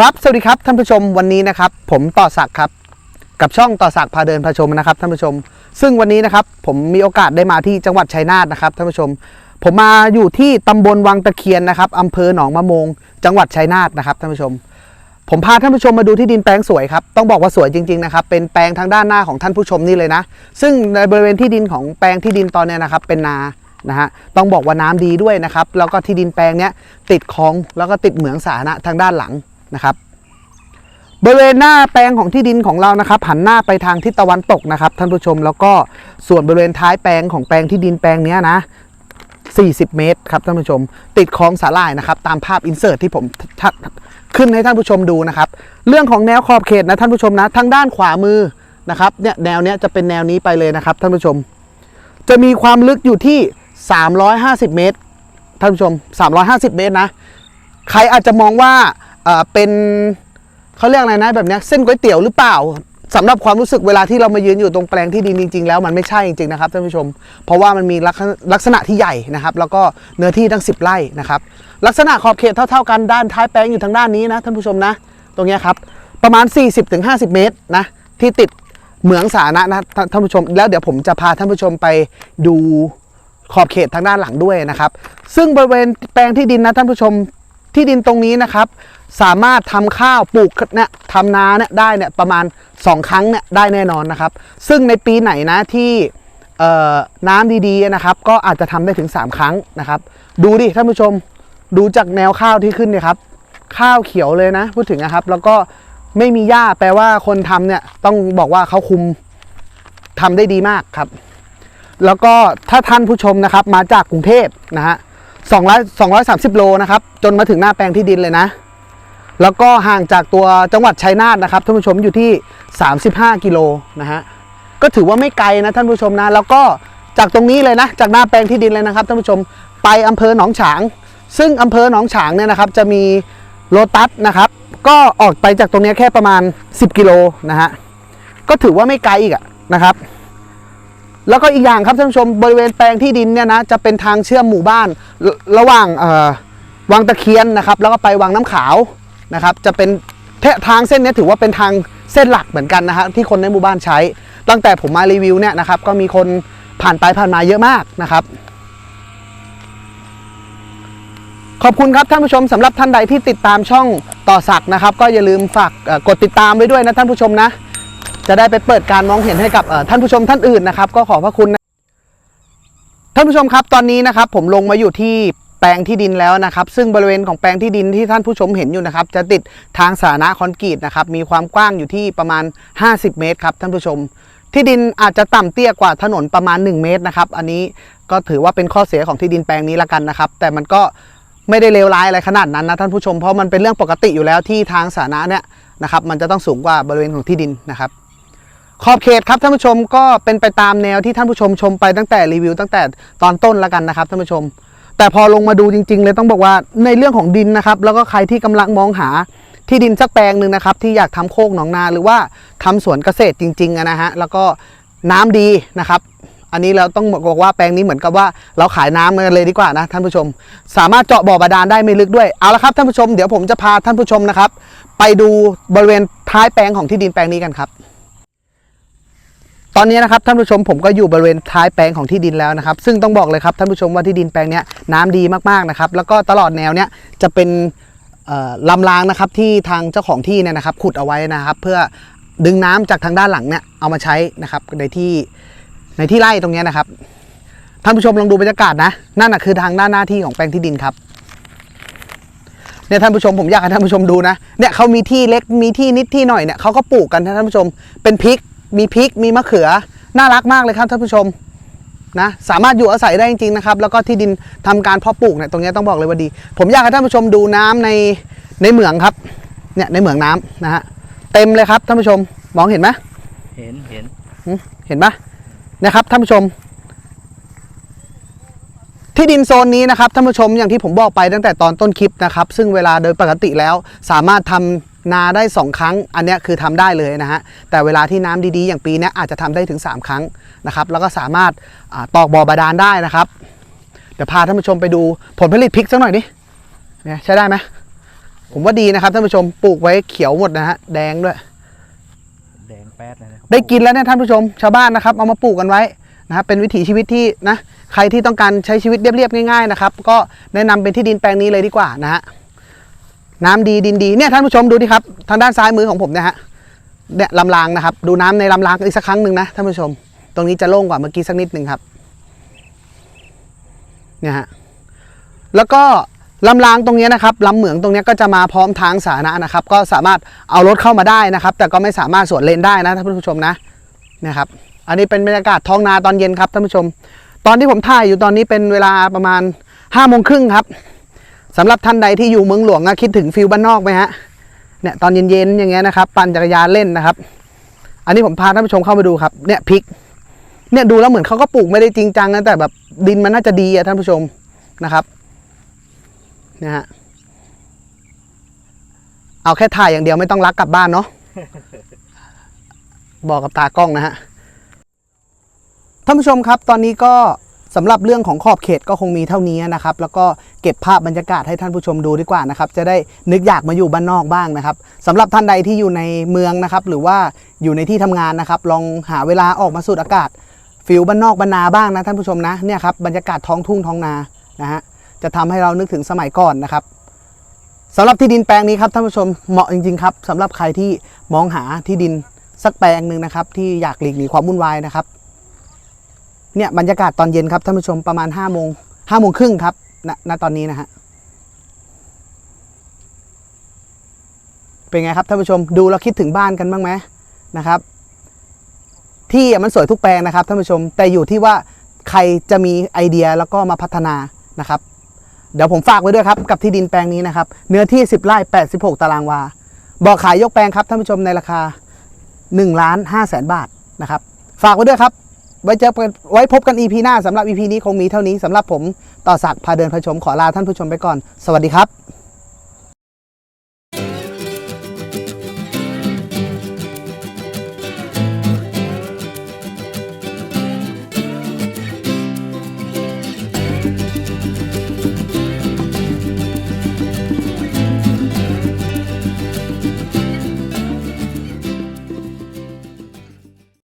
ครับสวัสดีครับท่านผู้ชมวันนี้นะครับ ผมต่อศักดิ์ครับกับช่องต่อศักดิ์พาเดินพาชมนะครับท่านผู้ชม ซึ่งวันนี้นะครับผมมีโอกาสได้มาที่จังหวัดชัยนาทนะครับท่านผู้ชม ผมมาอยู่ที่ตำบลวังตะเคียนนะครับอำเภอหนองมะมง จังหวัดชัยนาทนะครับท่านผู้ชม ผมพาท่านผู้ชมมาดูที่ดินแปลงสวยครับต้องบอกว่าสวยจริงๆนะครับเป็นแปลงทางด้านหน้าของท่านผู้ชมนี่เลยนะ ซึ่งในบริเวณที่ดินของแปลงที่ดินตอนนี้นะครับเป็นนานะฮะต้องบอกว่าน้ำดีด้วยนะครับแล้วก็ที่ดินแปลงเนี้ยติดคลองแล้วก็ติดเหมืองสาธารณะทางด้านหลัง นะครับ บริเวณหน้าแปลงของที่ดินของเรานะครับหันหน้าไปทางทิศตะวันตกนะครับท่านผู้ชมแล้วก็ส่วนบริเวณท้ายแปลงของแปลงที่ดินแปลงนี้นะ 40 เมตรครับท่านผู้ชม ติดคลองสาลายนะครับ ตามภาพอินเสิร์ตที่ผมขึ้นให้ท่านผู้ชมดูนะครับ เรื่องของแนวขอบเขตนะท่านผู้ชมนะทางด้านขวามือนะครับเนี่ยแนวเนี้ยจะเป็นแนวนี้ไปเลยนะครับท่านผู้ชม จะมีความลึกอยู่ที่ 350 เมตร ท่านผู้ชม 350 เมตรนะ ใครอาจจะมองว่า เอ่อเป็นเขาเรียกอะไรนะแบบนี้เส้นก๋วยเตี๋ยวหรือเปล่าสำหรับความรู้สึกเวลาที่เรามายืนอยู่ตรงแปลงที่ดินจริง ๆ แล้วมันไม่ใช่จริงๆนะครับท่านผู้ชม เพราะว่ามันมีลักษณะที่ใหญ่นะครับ แล้วก็เนื้อที่ทั้ง 10 ไร่นะครับ ลักษณะขอบเขตเท่า ๆ กันด้านท้ายแปลงอยู่ทางด้านนี้นะท่านผู้ชมนะ ตรงนี้ครับประมาณ 40-50 เมตรนะที่ติดเหมืองสาธารณะนะท่านผู้ชม แล้วเดี๋ยวผมจะพาท่านผู้ชมไปดูขอบเขตทางด้านหลังด้วยนะครับ ซึ่งบริเวณแปลงที่ดินนะท่านผู้ชมที่ดินตรงนี้นะครับ สามารถทำข้าวปลูกเนี่ยทำนาเนี่ยได้เนี่ยประมาณ 2 ครั้งเนี่ยได้แน่นอนนะครับ ซึ่งในปีไหนนะที่น้ำดีๆนะครับ ก็อาจจะทำได้ถึง 3 ครั้งนะครับ ดูดิท่านผู้ชมดูจากแนวข้าวที่ขึ้นเนี่ยครับ ข้าวเขียวเลยนะ พูดถึงนะครับ แล้วก็ไม่มีหญ้าแปลว่าคนทำเนี่ยต้องบอกว่าเขาคุมทำได้ดีมากครับ แล้วก็ถ้าท่านผู้ชมนะครับมาจากกรุงเทพนะฮะสองร้อยสองร้อยสามสิบโลนะครับ จนมาถึงหน้าแปลงที่ดินเลยนะ แล้วก็ห่างจากตัวจังหวัดชัยนาทนะครับท่านผู้ชมอยู่ที่ 35 กิโลนะฮะก็ถือว่าไม่ไกลนะท่านผู้ชมนะ แล้วก็จากตรงนี้เลยนะ จากหน้าแปลงที่ดินเลยนะครับท่านผู้ชมไปอำเภอหนองฉาง ซึ่งอำเภอหนองฉางเนี่ยนะครับ จะมีโลตัสนะครับ ก็ออกไปจากตรงนี้แค่ประมาณ 10 กิโลนะฮะก็ถือว่าไม่ไกลอีกอะนะครับ แล้วก็อีกอย่างครับท่านผู้ชมบริเวณแปลงที่ดินเนี่ยนะจะเป็นทางเชื่อมหมู่บ้านระหว่างวังตะเคียนนะครับ แล้วก็ไปวังน้ำขาว นะครับจะเป็นทางเส้นนี้ถือว่าเป็นทางเส้นหลักเหมือนกันนะฮะที่คนในหมู่บ้านใช้ ตั้งแต่ผมมารีวิวเนี่ยนะครับก็มีคนผ่านไปผ่านมาเยอะมากนะครับ ขอบคุณครับท่านผู้ชมสำหรับท่านใดที่ติดตามช่องต่อสักนะครับ ก็อย่าลืมฝากกดติดตามไว้ด้วยนะท่านผู้ชมนะ จะได้ไปเปิดการมองเห็นให้กับท่านผู้ชมท่านอื่นนะครับ ก็ขอบพระคุณนะท่านผู้ชมครับตอนนี้นะครับผมลงมาอยู่ที่ แปลงที่ดินแล้วนะครับ ซึ่งบริเวณของแปลงที่ดินที่ท่านผู้ชมเห็นอยู่นะครับ จะติดทางสาธารณะคอนกรีตนะครับ มีความกว้างอยู่ที่ประมาณ 50 เมตรครับท่านผู้ชม ที่ดินอาจจะต่ำเตี้ยกว่าถนนประมาณ 1 เมตรนะครับ อันนี้ก็ถือว่าเป็นข้อเสียของที่ดินแปลงนี้ละกันนะครับ แต่มันก็ไม่ได้เลวร้ายอะไรขนาดนั้นนะท่านผู้ชม เพราะมันเป็นเรื่องปกติอยู่แล้วที่ทางสาธารณะเนี่ยนะครับมันจะต้องสูงกว่าบริเวณของที่ดินนะครับขอบเขตครับท่านผู้ชมก็เป็นไปตามแนวที่ท่านผู้ชมชมไปตั้งแต่รีวิวตั้งแต่ตอนต้นแล้วกันนะครับท่านผู้ชม แต่พอลงมาดูจริง ๆ เลยต้องบอกว่าในเรื่องของดินนะครับ แล้วก็ใครที่กำลังมองหาที่ดินสักแปลงหนึ่งนะครับ ที่อยากทำโคกหนองนาหรือว่าทำสวนเกษตรจริงๆนะฮะแล้วก็น้ำดีนะครับอันนี้เราต้องบอกว่าแปลงนี้เหมือนกับว่าเราขายน้ำกันเลยดีกว่านะท่านผู้ชม สามารถเจาะบ่อบาดาลได้ไม่ลึกด้วยเอาละครับท่านผู้ชมเดี๋ยวผมจะพาท่านผู้ชมนะครับ ไปดูบริเวณท้ายแปลงของที่ดินแปลงนี้กันครับ ตอนนี้นะครับท่านผู้ชมผมก็อยู่บริเวณท้ายแปลงของที่ดินแล้วนะครับ ซึ่งต้องบอกเลยครับท่านผู้ชมว่าที่ดินแปลงนี้น้ำดีมากๆนะครับ แล้วก็ตลอดแนวเนี้ยจะเป็นลำรางนะครับที่ทางเจ้าของที่เนี่ยนะครับ ขุดเอาไว้นะครับ เพื่อดึงน้ำจากทางด้านหลังเนี่ยเอามาใช้นะครับในที่ในที่ไร่ตรงนี้นะครับท่านผู้ชมลองดูบรรยากาศนะนั่นนะคือทางด้านหน้าที่ของแปลงที่ดินครับเนี่ยท่านผู้ชมผมอยากให้ท่านผู้ชมดูนะเนี่ยเขามีที่เล็กมีที่นิดที่หน่อยเนี่ยเขาก็ปลูกกันนะท่านผู้ชมเป็นพริก มีพริกมีมะเขือน่ารักมากเลยครับท่านผู้ชมนะสามารถอยู่อาศัยได้จริงๆนะครับแล้วก็ที่ดินทำการเพาะปลูกเนี่ยตรงเนี้ยต้องบอกเลยว่าดี ผมอยากให้ท่านผู้ชมดูน้ำในในเหมืองครับเนี่ยในเหมืองน้ำนะฮะเต็มเลยครับท่านผู้ชมมองเห็นไหมเห็นเห็นเห็นปะนะครับท่านผู้ชม ที่ดินโซนนี้นะครับท่านผู้ชมอย่างที่ผมบอกไปตั้งแต่ตอนต้นคลิปนะครับ ซึ่งเวลาโดยปกติแล้วสามารถทำ นาได้ 2 ครั้ง อันเนี้ยคือทำได้เลยนะฮะ แต่เวลาที่น้ำดีๆ อย่างปีเนี้ยอาจจะทำได้ถึง 3 ครั้งนะครับ แล้วก็สามารถอาตอกบ่อบาดาลได้นะครับ เดี๋ยวพาท่านผู้ชมไปดูผลผลิตพริกสักหน่อยดิเนี่ยใช้ได้ไหมผมว่าดีนะครับท่านผู้ชมปลูกไว้เขียวหมดนะฮะแดงด้วย แดงแป๊ดเลยนะครับได้กินแล้วเนี่ยท่านผู้ชมชาวบ้านนะครับเอามาปลูกกันไว้นะครับเป็นวิถีชีวิตที่นะใครที่ต้องการใช้ชีวิตเรียบๆง่ายๆนะครับก็แนะนำเป็นที่ดินแปลงนี้เลยดีกว่านะฮะ น้ำดีดินดีเนี่ยท่านผู้ชมดูดิครับทางด้านซ้ายมือของผมนี่ยฮะเนี่ยลำรางนะครับ ดูน้ำในลำรางอีกสักครั้งหนึ่งนะท่านผู้ชม ตรงนี้จะโล่งกว่าเมื่อกี้สักนิดหนึ่งครับเนี่ยฮะแล้วก็ลำรางตรงนี้นะครับลำเหมืองตรงนี้ก็จะมาพร้อมทางสาธารณะนะครับ ก็สามารถเอารถเข้ามาได้นะครับ แต่ก็ไม่สามารถสวนเลนได้นะท่านผู้ชมนะเนี่ยครับ อันนี้เป็นบรรยากาศท้องนาตอนเย็นครับท่านผู้ชม ตอนที่ผมถ่ายอยู่ตอนนี้เป็นเวลาประมาณ5้าโมงครึ่งครับ สำหรับท่านใดที่อยู่เมืองหลวงอะคิดถึงฟิลบ้านนอกไหมฮะเนี่ยตอนเย็นๆอย่างเงี้ยนะครับ ปั่นจักรยานเล่นนะครับ อันนี้ผมพาท่านผู้ชมเข้ามาดูครับเนี่ยพริก เนี่ยดูแล้วเหมือนเขาก็ปลูกไม่ได้จริงจังนะแต่แบบดินมันน่าจะดีอะท่านผู้ชมนะครับเนี่ยฮะเอาแค่ถ่ายอย่างเดียวไม่ต้องรักกลับบ้านเนาะบอกกับตากล้องนะฮะท่านผู้ชมครับ ตอนนี้ก็ สำหรับเรื่องของขอบเขตก็คงมีเท่านี้นะครับ แล้วก็เก็บภาพบรรยากาศให้ท่านผู้ชมดูดีกว่านะครับ จะได้นึกอยากมาอยู่บ้านนอกบ้างนะครับสำหรับท่านใดที่อยู่ในเมืองนะครับ หรือว่าอยู่ในที่ทำงานนะครับ ลองหาเวลาออกมาสูดอากาศฟิลบ้านนอกบ้านนาบ้างนะท่านผู้ชมนะเนี่ยครับบรรยากาศท้องทุ่งท้องนานะฮะจะทำให้เรานึกถึงสมัยก่อนนะครับสำหรับที่ดินแปลงนี้ครับท่านผู้ชมเหมาะจริงๆครับสำหรับใครที่มองหาที่ดินสักแปลงหนึ่งนะครับ ที่อยากหลีกหนีความวุ่นวายนะครับ เนี่ยบรรยากาศตอนเย็นครับท่านผู้ชมประมาณ5้าโมงห้าโมงครึ่งครับณณตอนนี้นะฮะเป็นไงครับท่านผู้ชมดูแล้วคิดถึงบ้านกันบ้างไหมนะครับ ที่มันสวยทุกแปลงนะครับท่านผู้ชมแต่อยู่ที่ว่าใครจะมีไอเดียแล้วก็มาพัฒนานะครับ เดี๋ยวผมฝากไว้ด้วยครับกับที่ดินแปลงนี้นะครับ เนื้อที่ 10ไร่86 ตารางวาบอกขายยกแปลงครับท่านผู้ชมในราคา1ล้าน5แสนบาทนะครับ ฝากไว้ด้วยครับ ไว้เจอกันไว้พบกัน EP หน้าสำหรับ EP นี้คงมีเท่านี้สำหรับผมต่อศักดิ์พาเดินผาชมขอลาท่านผู้ชมไปก่อน สวัสดีครับ